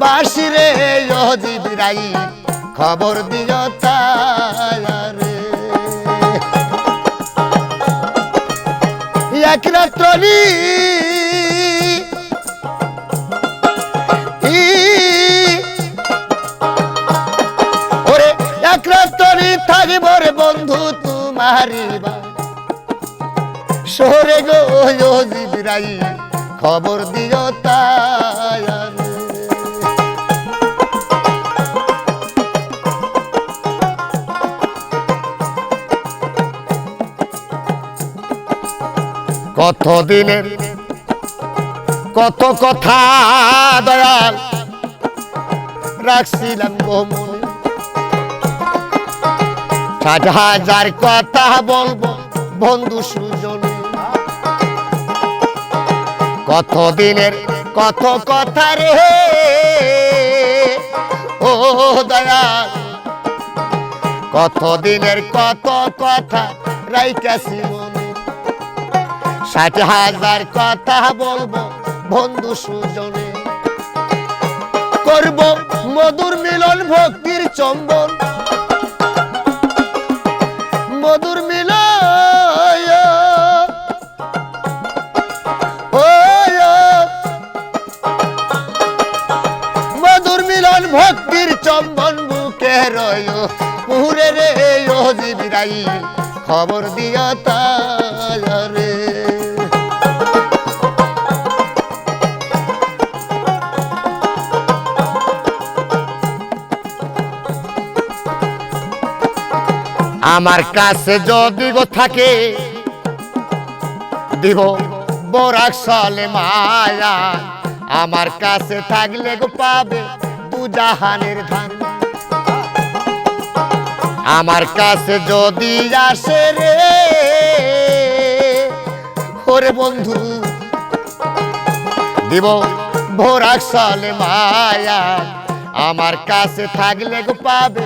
বাসি রে জিব্রাইল, খবর দিও তারে এক বন্ধু তোমারি বা সরে গো জিবিরাই খবর দিও তাই কত দিনের কত কথা দয়াল রাখছিলাম ষাট হাজার কথা বলব বন্ধু সুজনে। কত দিনের কত কথা রে? ও দয়াল কত দিনের কত কথা রাইকাছি ষাট হাজার কথা বলব, বন্ধু সুজনে। করব মধুর মিলন ভক্তির চম্বন মধুর মিলন মধুর মিলন ভক্তির চম্বন বুকে রয় পুরে রে জিবিরাই খবর দিও তারে আমার কাছে যদি গো থাকে, দিব বরাক সালে মায়া। আমার কাছে থাকলে গো পাবে দুজাহানের ধান। আমার কাছে যদি আসে রে, ওরে বন্ধু, দিব ভোরাক সালে মায়া। আমার কাছে থাকলে গো পাবে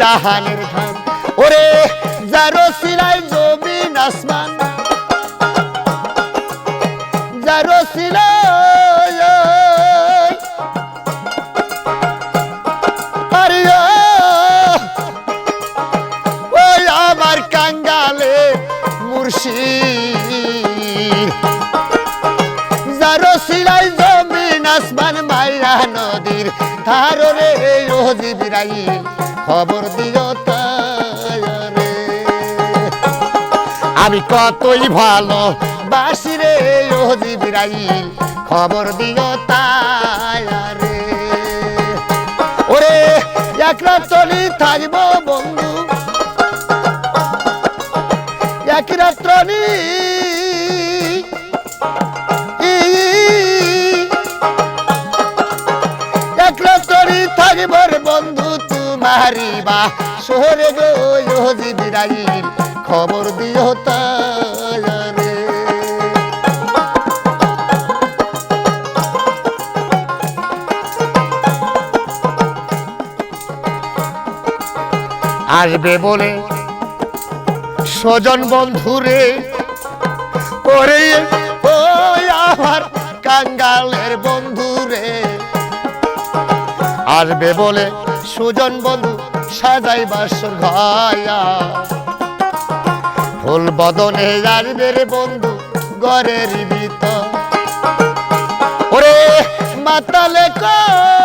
জাহানের ধান ওরে, যারো সিলাই জমিন আসমান। যারো সিলাই আরে ওই আমার কাঙ্গালে মুর্শিদ। যারো সিলাই জমিন আসমান মাইয়া নদীর ধারো রে ও জিবিরাই খবর দিও আমি কতই ভালো বাসি রে, ও জিবিরাই খবর দিও ওরে একলা চলি থাকব বন্ধু তোমারি বা শহরে গো জিবিরাই খবর দিও তারে আসবে বলে স্বজন বন্ধুরে ওরে ও আমার কাঙ্গালের বন্ধুরে। আসবে বলে সুজন বন্ধু সাজাই বাসর ঘয়া। ফুল বদনে আসবে বন্ধু গড়ের ভিতর। ওরে মাতালে কই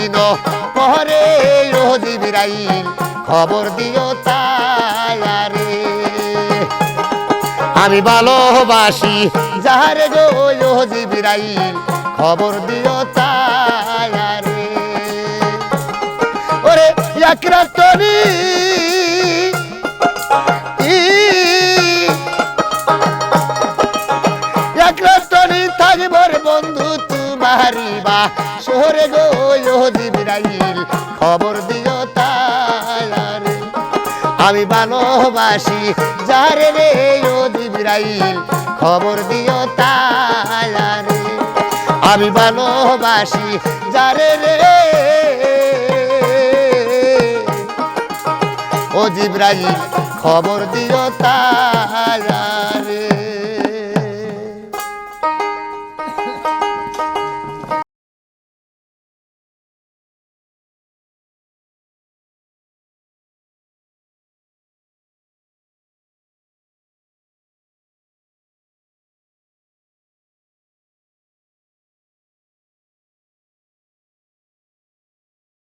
এতদিন ওরে ও জিবরাইল খবর দিও তায়ারে। আমি ভালোবাসি যাহারে গো ও জিবরাইল খবর দিও তায়ারে। ওরে একরাতরি একরাতরি থাকবর বন্ধু তোমারি শহরে গো ও জিবরাইল, খবর দিও তায়ারে। আমি ভালোবাসি, যারে রে ও জিবরাইল, খবর দিও তায়ারে। আমি ভালোবাসি, যারে রে ও জিব্রাইল, খবর দিও তায়ারে।